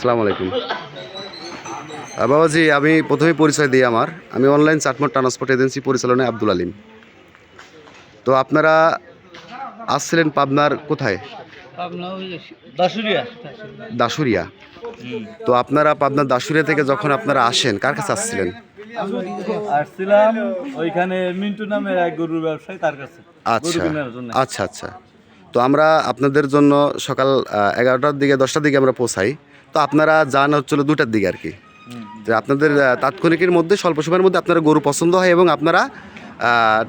আসসালামু আলাইকুম। বাবাজি আমি প্রথমেই পরিচয় দিই আমার। আমি অনলাইন চাটমোট ট্রান্সপোর্ট এজেন্সি পরিচালনায় আব্দুল আলিম। তো আপনারা আসছিলেন পাবনার কোথায়? দাসুরিয়া দাসুরিয়া তো আপনারা পাবনার দাসুরিয়া থেকে যখন আপনারা আসেন কার কাছে আসছিলেন? আসছিলাম ওইখানে মিন্টু নামের এক গরুর ব্যবসায়ী তার কাছে। আচ্ছা আচ্ছা আচ্ছা। তো আমরা আপনাদের জন্য সকাল এগারোটার দিকে দশটার দিকে আমরা পৌঁছাই। তো আপনারা যান হচ্ছিল দুটার দিকে আর কি যে আপনাদের তাৎক্ষণিকের মধ্যে স্বল্প সময়ের মধ্যে আপনারা গরু পছন্দ হয় এবং আপনারা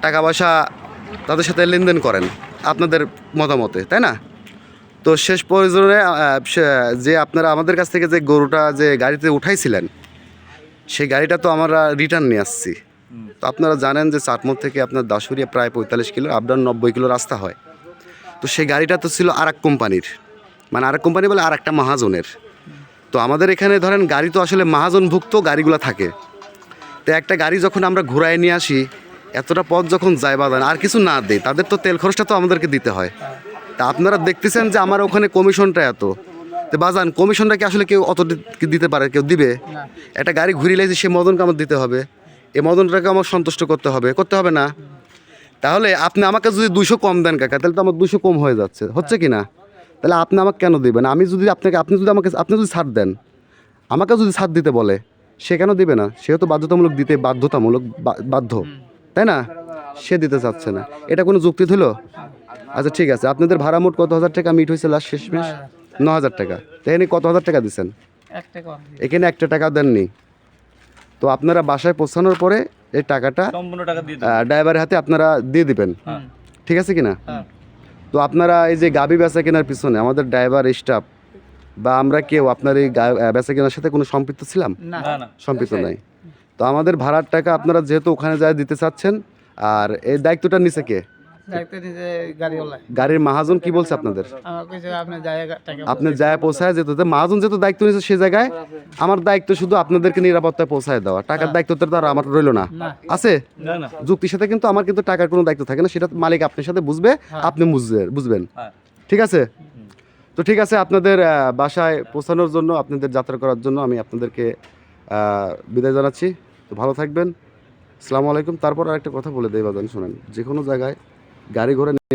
টাকা পয়সা তাদের সাথে লেনদেন করেন আপনাদের মতামতে তাই না? তো শেষ প্রয়োজনে যে আপনারা আমাদের কাছ থেকে যে গরুটা যে গাড়িতে উঠাইছিলেন সেই গাড়িটা তো আমরা রিটার্ন নিয়ে আসছি। তো আপনারা জানেন যে চাটমোড় থেকে আপনার দাসুরিয়া প্রায় পঁয়তাল্লিশ কিলো আপডাউন নব্বই কিলো রাস্তা হয়। তো সেই গাড়িটা তো ছিল আর এক কোম্পানির। মানে আর কোম্পানি বলে আর একটা মহাজনের। তো আমাদের এখানে ধরেন গাড়ি তো আসলে মহাজনভুক্ত গাড়িগুলো থাকে। তো একটা গাড়ি যখন আমরা ঘুরায় নিয়ে আসি এতটা পথ যখন যায় বাদান আর কিছু না দেয় তাদের তো তেল খরচটা তো আমাদেরকে দিতে হয়। তা আপনারা দেখতেছেন যে আমার ওখানে কমিশনটা এত। তো বাজান কমিশনটা কি আসলে কেউ অত দিতে পারে কেউ দিবে? একটা গাড়ি ঘুরিয়ে লাইছে সে মদনকে আমার দিতে হবে। এই মদনটাকে আমার সন্তুষ্ট করতে হবে করতে হবে না। তাহলে আপনি আমাকে যদি দুশো কম দেন কাকা তাহলে তো আমার দুশো কম হয়ে যাচ্ছে। হচ্ছে কি না? তাহলে আপনি আমাকে কেন দিবেন? আমি যদি আপনাকে আপনি যদি আমাকে আপনি যদি ছাড় দেন আমাকে যদি ছাড় দিতে বলে সে কেন দেবে না? সেও তো বাধ্যতামূলক দিতে বাধ্যতামূলক বা- বাধ্য তাই না? সে দিতে চাচ্ছে না। এটা কোনো যুক্তি ছিল আচ্ছা ঠিক আছে। আপনাদের ভাড়া মোট কত হাজার টাকা? মিট হয়েছে লাস্ট শেষ মাস ন হাজার টাকা। এখানে কত হাজার টাকা দিচ্ছেন এখানে একটা টাকা দেননি। তো আপনারা বাসায় পৌঁছানোর পরে এই টাকাটা সম্পূর্ণ টাকা দিয়ে আহ, ড্রাইভারের হাতে আপনারা দিয়ে দিবেন। হ্যাঁ। ঠিক আছে কি না হ্যাঁ। তো আপনারা এই যে গাবি বেচা কেনার পিছনে আমাদের ড্রাইভার স্টাফ বা আমরা কেউ আপনার এই গা- বেচা কেনার সাথে কোনো সম্পৃক্ত ছিলাম? না। না সম্পৃক্ত নাই। তো আমাদের ভাড়ার টাকা আপনারা যেহেতু ওখানে যায় দিতে চাচ্ছেন আর এই দায়িত্বটা নিচে কে? গাড়ির মহাজন কি বলছে আপনাদের? আমার কইছে জায়গা টাকা আপনি যায় পৌঁছায় যেতে মহাজন যেহেতু দায়িত্ব নিয়েছে সে জায়গায় আমার দায়িত্ব শুধু আপনাদেরকে নিরাপত্তায় পৌঁছায় দেওয়া। টাকার দায়িত্ব তো আর আমার রইল না। আছে? না না। যুক্তির সাথে কিন্তু আমার কিন্তু টাকার কোনো দায়িত্ব থাকে না সেটা মালিক আপনার সাথে বুঝবে আপনি বুঝবে বুঝবেন। হ্যাঁ। ঠিক আছে? তো ঠিক আছে আপনাদের বাসায় পৌঁছানোর জন্য আপনাদের যাত্রা করার জন্য আমি আপনাদেরকে আহ, বিদায় জানাচ্ছি। তো ভালো থাকবেন। আসসালামু আলাইকুম। তারপর আরেকটা কথা বলে দেই বাজান শোনেন। যে কোনো জায়গায় গাড়ি ঘোড়া